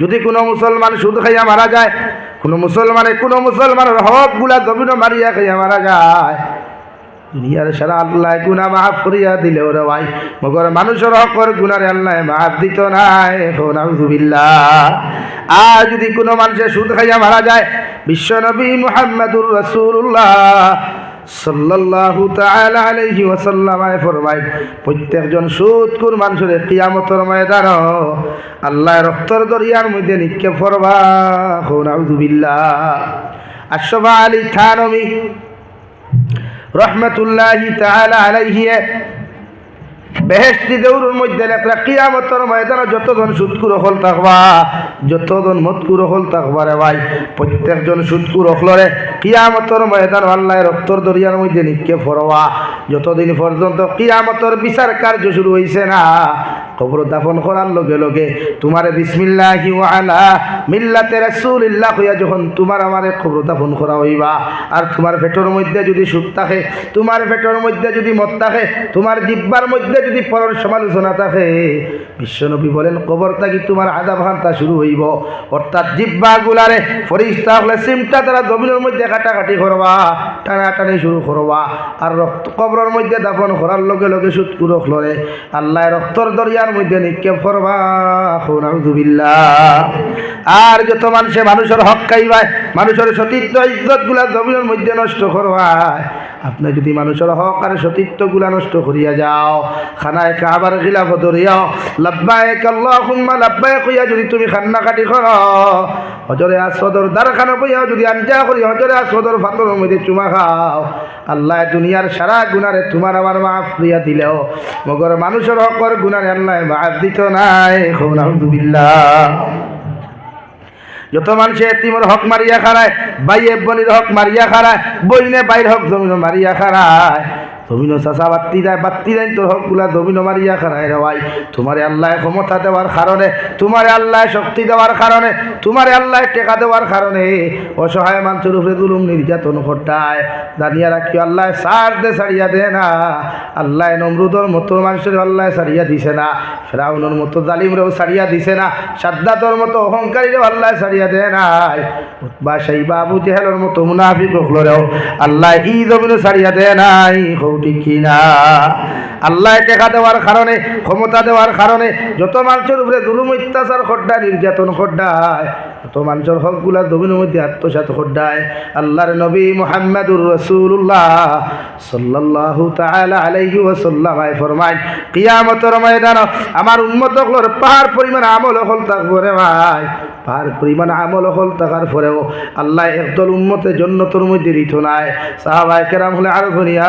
যদি কোনো মুসলমান সুদ খাইয়া মারা যায়, কোনো মুসলমানে কোনো মুসলমানের হকগুলা জমিন মারিয়া খাইয়া মারা যায়। দুনিয়ার সারা আল্লাহ গুনা মাফ করিয়া দিলেও রে ভাই, মগর মানুষের হকর গুনারে আল্লাহ মাফ দিত নাই এখন আর যদি কোনো মানুষের সুদ খাইয়া মারা যায় বিশ্ব নবী মুহাম্মদুর রাসূলুল্লাহ সাল্লাল্লাহু তাআলা আলাইহি ওয়াসাল্লামায় ফরমাই প্রত্যেকজন সুদকুর মানুষের কিয়ামতের ময়দান, আল্লাহ রক্তর দরিয়ার মধ্যে নিক্ষেপ করবা এখন আউযুবিল্লাহ আশফা আলী থানমি রহমতুল্লাহি তাআলা আলাইহি বেহেস্তি দেউরুর মধ্যে লেখলা, কিয়ামতর ময়দানে যতজন সুদকুর হল থাকবা যতজন মতকুর হল থাকবা রে ভাই, প্রত্যেকজন সুদকুর হলরে কিয়ামতর ময়দান আল্লাহ রক্তর দরিয়ার মধ্যে নিক্ষে ফরবা যতদিন পর্যন্ত কিয়ামতর বিচার কার্য শুরু হইছে না কবর দাফন করার লগে লগে তোমার বিসমিল্লাহি ওয়ালা মিল্লাতে রাসূলিল্লাহ হইয়া যখন তোমার আমারে কবর দাফন করা হইবা, আর তোমার পেটের মধ্যে যদি সুখ থাকে, তোমার পেটের মধ্যে যদি মত থাকে, তোমার জিব্বার মধ্যে যদি পরর সমালোচনা থাকে বিশ্বনবী বলেন, কবর থাকি তোমার আদা ভান্তা শুরু হইব। অর্থাৎ জিব্বা গুলারে ফরিস্তা হলে সিমটা তারা জমিনের মধ্যে কাটাকাটি করবা, টানাটানি শুরু করবা। আর রক্ত কবরের মধ্যে দাফন করার লগে লগে সুদ কুরখ লরে আল্লাহ রক্তর দরিয়ার মধ্যে নিক্ষেপ করবা। আর যত মানুষে মানুষের হক খাইবায়, মানুষের সতীত্ব ইজ্জতগুলা জমিনের মধ্যে নষ্ট করবায়। আপনি যদি মানুষের হক আর সতীত্বগুলা নষ্ট করিয়া যাও, খানায় কাবার খিলাফ ধরিয়াও লাব্বায়ক আল্লাহুম্মা, লাব্বায়ক কইয়া যদি তুমি খান্না কাটি কর, হজরে আসদর দারখানা বইয়াও যদি আঞ্জা করি, হজরে আসদর ফাতরের মধ্যে চুমা খাও। আল্লাহ দুনিয়ার সারা গুনারে তোমার আমার মাফ দিয়া দিলেও, মগর মানুষের হকর গুনারে আল্লাহ মাফ দিত নাই। এখন আলহামদুলিল্লাহ যত মানুষে এতিমর হক মারিয়া খারায় বাইয়ে বনির হক মারিয়া খারায় বইনে বাইর হক জমিন মারিয়া খারায় জমিন চাষা বাত্তি যায় বাত্তি যায় তোর হকগুলা জমিন মারিয়া খারায় রে ভাই। তোমার আল্লাহ ক্ষমতা দেওয়ার কারণে তোমার আল্লাহ শক্তি দেওয়ার কারণে তোমার আল্লাহ টেকা দেওয়ার কারণে অসহায় মানুষের উপরে জুলুম নির্যাতন ঘটায়। জানিয়া রাখি আল্লাহ সার দে সারিয়া দে না। আল্লাহ নমরুদর মতো মানুষের আল্লাহ সারিয়া দিছে না। ফেরাউনের মতো জালিমরেও সারিয়া দিছে না। সাদ্দাতর মতো অহংকারীরেও আল্লাহ সারিয়া দে নাই। বা সেই বাবু জেহেলের মতো মুনাফিক হকলরেও আল্লাহ ই জমিনও সারিয়া দে নাই। হৌটি কিনা? আল্লাহ টেকা দেওয়ার কারণে, ক্ষমতা দেওয়ার কারণে, যত মানুষের উপরে জুলুম, অত্যাচার খড্ডা নির্যাতন খড্ডায়, তত মানুষের হকগুলা জমিনের মধ্যে আত্মসাত খড্ডায়, আল্লাহর নবী মুহাম্মাদুর রসুল্লাহ সাল্লাল্লাহু তাআলা আলাইহি ওয়াসাল্লাম আয় ফরমায়, কিয়ামতের ময়দান আমার উম্মত হকলর পাহাড় পরিমাণ আমল হল থাকব ভাই। পাহাড় পরিমাণ আমল হল থাকার পরেও আল্লাহ একদল উম্মতে জন্নতর মধ্যে দিত নাই। সাহাবায়ে কেরাম হলে আরও ধনিয়া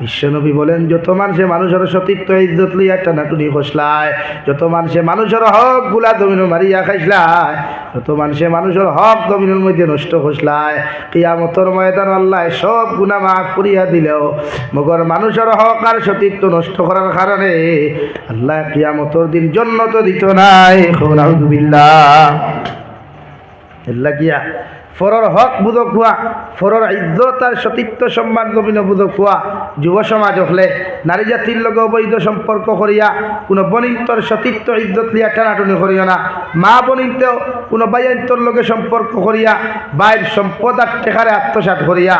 বিশ্বনবী বলেন, যত মানুষে মানুষের সতীত্ব ইজ্জত লইয়া টানাটুনি খসলায়, যত মানুষে মানুষের হকগুলা জমিন মারিয়া খাইসলায়, যত মানুষে মানুষের হক জমিনের মধ্যে নষ্ট খসলায়, কিয়ামতর ময়দান আল্লাহ সব গুণা মাফ করিয়া দিলেও, মগর মানুষের হক আর সতীত্ব নষ্ট করার কারণে আল্লাহ কিয়ামতর দিন জন্নত দিত নাই। গিয়া ফরর হক বুধক হুয়া ফরর ইজ্জত আর সতীত্ব সম্মান জমিন বুধক হুয়া যুব সমাজ হলে নারী জাতির লগে অবৈধ সম্পর্ক করিয়া কোনো বনিন্তর সতীত্ব ইজ্জত লিয়া টানাটুনি করিও না। মা বনিতেও কোনো বাইন্তর লগে সম্পর্ক করিয়া, বাইর সম্পদ আর টেকারে আত্মসাত করিয়া,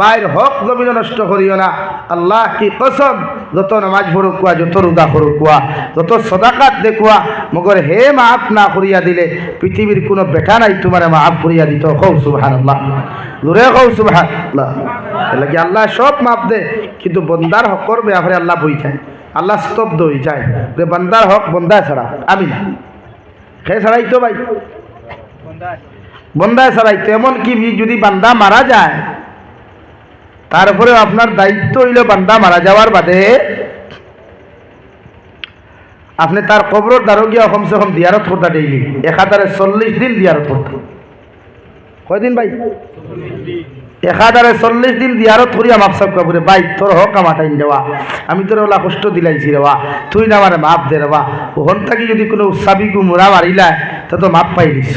বাইর হক জমিন নষ্ট করিও না। আল্লাহ কি কসম? যত নামাজ ভরুকুয়া যত রুদা ভরুকুয়া যত সদাকাত দেখুয়া মগর হে মাফ না করিয়া দিলে পৃথিবীর কোনো বেটা নাই তোমার মাফ করিয়া দিত। কৌ সুবহান আল্লাহ জোরে কৌ সুবহান আল্লাহ আল্লাহ সব মাফ দে, কিন্তু বন্দার হকর ব্যাপারে আল্লাহ বই যায়। আল্লাহ স্তব্ধ হয়ে যায়। বন্দার হক বন্দা ছাড়া, আমি না। খে ছাড়াই তো ভাই। বন্দায় ছাড়াই তো, এমন কি যদি বান্দা মারা যায়, তারপরে আপনার দায়িত্ব হইল বান্দা মারা যাওয়ার বাদে, আপনি তার কবর দ্বারো গিয়া কমসে কম দিয়ারত করতা ডেইলি এক হাজারে চল্লিশ দিন দিয়ারত করতা কয়দিন ভাই? এক হাজারে চল্লিশ দিন দিয়ারত করিয়া মাপ সাপ কাপুরে বাই তোর হক আমাটাইন দেওয়া আমি তোর ওলা কষ্ট দিলাইছি রেওয়া তুই না আমার মাপ দে রেওয়া ওখান থাকি যদি কোনো উৎসাবি গুমরা মারিলা তা তো মাপ পাই দিছ।